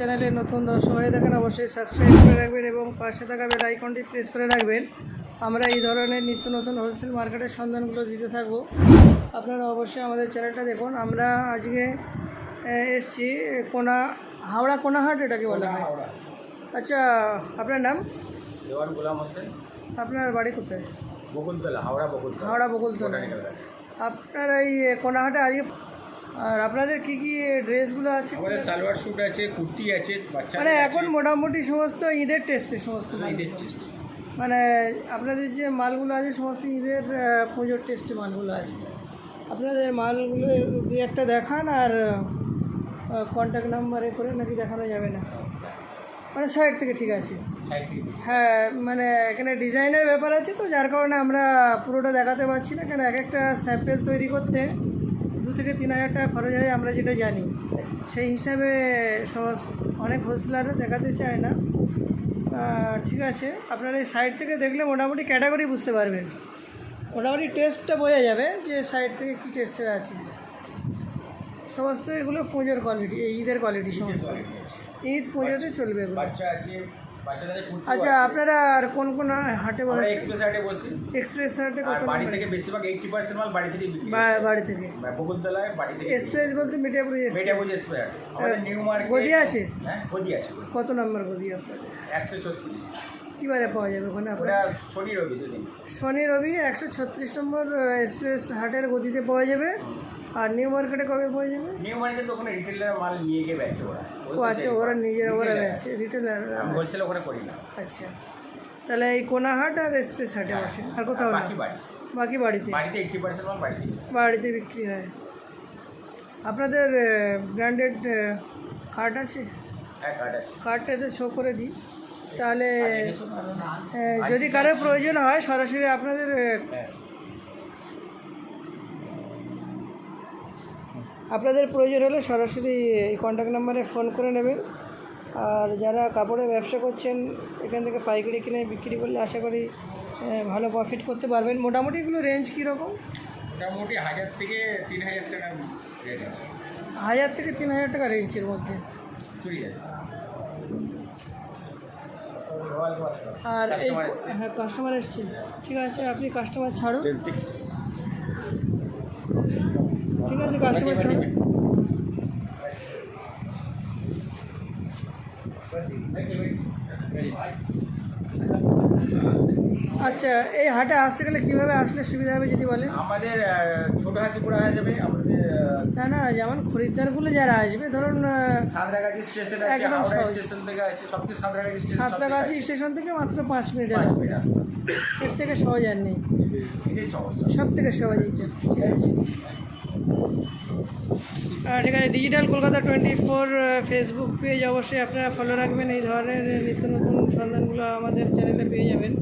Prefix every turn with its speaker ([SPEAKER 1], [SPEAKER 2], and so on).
[SPEAKER 1] চ্যানেলে নতুন দর্শক হয়ে থাকেন অবশ্যই সাবস্ক্রাইব করে রাখবেন এবং পাশে থাকা বেল আইকনটি প্রেস করে রাখবেন। আমরা এই ধরনের নিত্য নতুন হোলসেল মার্কেটের সন্ধানগুলো দিতে থাকব। আপনারা অবশ্যই আমাদের চ্যানেলটা দেখুন। আমরা আজকে এসছি কোনা হাওড়া কোনাহাট এটাকে বলা। হয় আচ্ছা আপনার নাম?
[SPEAKER 2] দেওয়ান গোলাম হোসেন।
[SPEAKER 1] আপনার বাড়ি কোথায়?
[SPEAKER 2] বকুলতলা হাওড়া বকুলতলা।
[SPEAKER 1] হাওড়া বকুলতলা। আপনার এই কোনাহাটে আজকে আর আপনাদের কি কি ড্রেসগুলো আছে?
[SPEAKER 2] আমাদের সালোয়ার স্যুট আছে কুর্তি আছে বাচ্চা
[SPEAKER 1] মানে এখন মোটামুটি সমস্ত ঈদের টেস্টে সমস্ত
[SPEAKER 2] ঈদের টেস্ট
[SPEAKER 1] মানে আপনাদের যে মালগুলো আছে সমস্ত ঈদের পুজোর টেস্টে মালগুলো আছে। আপনাদের মালগুলো দু একটা দেখান আর কন্ট্যাক্ট নাম্বারে করে নাকি দেখানো যাবে না? মানে সাইড থেকে ঠিক আছে।
[SPEAKER 2] সাইড
[SPEAKER 1] হ্যাঁ মানে এখানে ডিজাইনের ব্যাপার আছে তো যার কারণে আমরা পুরোটা দেখাতে পারছি না। কেন এক একটা স্যাম্পেল তৈরি করতে থেকে তিন হাজার টাকা খরচ হয় আমরা যেটা জানি। সেই হিসাবে অনেক হোলসেলার দেখাতে চায় না। ঠিক আছে আপনারা এই সাইড থেকে দেখলে মোটামুটি ক্যাটাগরি বুঝতে পারবেন। মোটামুটি টেস্টটা বোঝা যাবে যে সাইড থেকে কী টেস্টের আছে। সমস্ত এগুলো পুজোর কোয়ালিটি এই ঈদের কোয়ালিটি সমস্ত। ঈদ পুজোতে চলবে
[SPEAKER 2] বাচ্চা আছে
[SPEAKER 1] আচ্ছা আপনারা আর কোন কোন হাটে বসে
[SPEAKER 2] এক্সপ্রেস হাটে বসি।
[SPEAKER 1] এক্সপ্রেস হাটে কত
[SPEAKER 2] বাড়ি থেকে বেশিরভাগ এইটটি পার্সেন্ট মাল বাড়ি থেকে বিক্রি
[SPEAKER 1] বাড়ি থেকে।
[SPEAKER 2] বকুলতলায় বাড়ি থেকে
[SPEAKER 1] এক্সপ্রেস বলতে মিডিয়াপুর
[SPEAKER 2] মেটাবুজ এক্সপ্রেস আমাদের নিউ মার্কেট
[SPEAKER 1] গদি আছে?
[SPEAKER 2] হ্যাঁ গদি আছে
[SPEAKER 1] কত নম্বর গদি আপনাদের?
[SPEAKER 2] একশো ছত্রিশ।
[SPEAKER 1] কীবারে পাওয়া যাবে ওখানে আপনার
[SPEAKER 2] শনি রবি
[SPEAKER 1] শনি রবি একশো ছত্রিশ নম্বর এক্সপ্রেস হাটের গদিতে পাওয়া যাবে। আর নিউ মার্কেটে কবে পাওয়া যাবে?
[SPEAKER 2] নিউ মার্কেট ওখানে রিটেলার মাল নিয়ে গিয়ে বেচে ওরা।
[SPEAKER 1] ও আচ্ছা ওরা নিজেরা ওরা আছে রিটেলার
[SPEAKER 2] হোলসেল ওখানে করি না।
[SPEAKER 1] আচ্ছা। তাহলে এই কোনাহাট আর এক্সপ্রেস হাটে বসে। আর কোথাও না?
[SPEAKER 2] বাকি বাড়ি।
[SPEAKER 1] বাকি বাড়িতে?
[SPEAKER 2] বাড়িতে পার্সেন্ট মাল বাড়িতে
[SPEAKER 1] বাড়িতে বিক্রি হয়। আপনাদের ব্র্যান্ডেড কার্ড আছে?
[SPEAKER 2] হ্যাঁ কার্ড আছে।
[SPEAKER 1] কার্ডটা এতে শো করে দিই। তাহলে যদি কারোর প্রয়োজন হয় সরাসরি আপনাদের আহ,
[SPEAKER 2] হ্যাঁ
[SPEAKER 1] আপনাদের প্রয়োজন হলে সরাসরি এই কন্ট্যাক্ট নাম্বারে ফোন করে নেবেন। আর যারা কাপড়ের ব্যবসা করছেন এখান থেকে পাইকারি কিনে বিক্রি করলে আশা করি ভালো প্রফিট করতে পারবেন। মোটামুটি এগুলো রেঞ্জ কীরকম
[SPEAKER 2] মোটামুটি হাজার থেকে তিন হাজার টাকা আছে।
[SPEAKER 1] হাজার থেকে তিন হাজার টাকা রেঞ্জের মধ্যে। আর। হ্যাঁ কাস্টমার এসছে। ঠিক আছে আপনি কাস্টমার ছাড়ুন। ঠিক আছে কাস্টমার ছাড়ুন আচ্ছা এই হাটে আসতে গেলে কীভাবে আসলে সুবিধা হবে যদি বলে
[SPEAKER 2] আমাদের ছোট হাতিপুরা হয়ে যাবে আমাদের
[SPEAKER 1] না না যেমন খরিদ্দারগুলো যারা আসবে ধরুন
[SPEAKER 2] সাঁতরাগাছি স্টেশন আছে হাওড়া স্টেশন থেকে আছে সবথেকে সাঁতরাগাছি স্টেশন
[SPEAKER 1] সাঁতরাগাছি স্টেশন থেকে মাত্র পাঁচ মিনিটের রাস্তা। এর থেকে সহজ আর নেই। সব থেকে সহজ এইটা। ঠিক আছে digital Kolkata twenty four Facebook page অবশ্যই আপনারা ফলো রাখবেন। এই ধরনের নিত্য নতুন সন্ধানগুলো আমাদের চ্যানেলে পেয়ে যাবেন।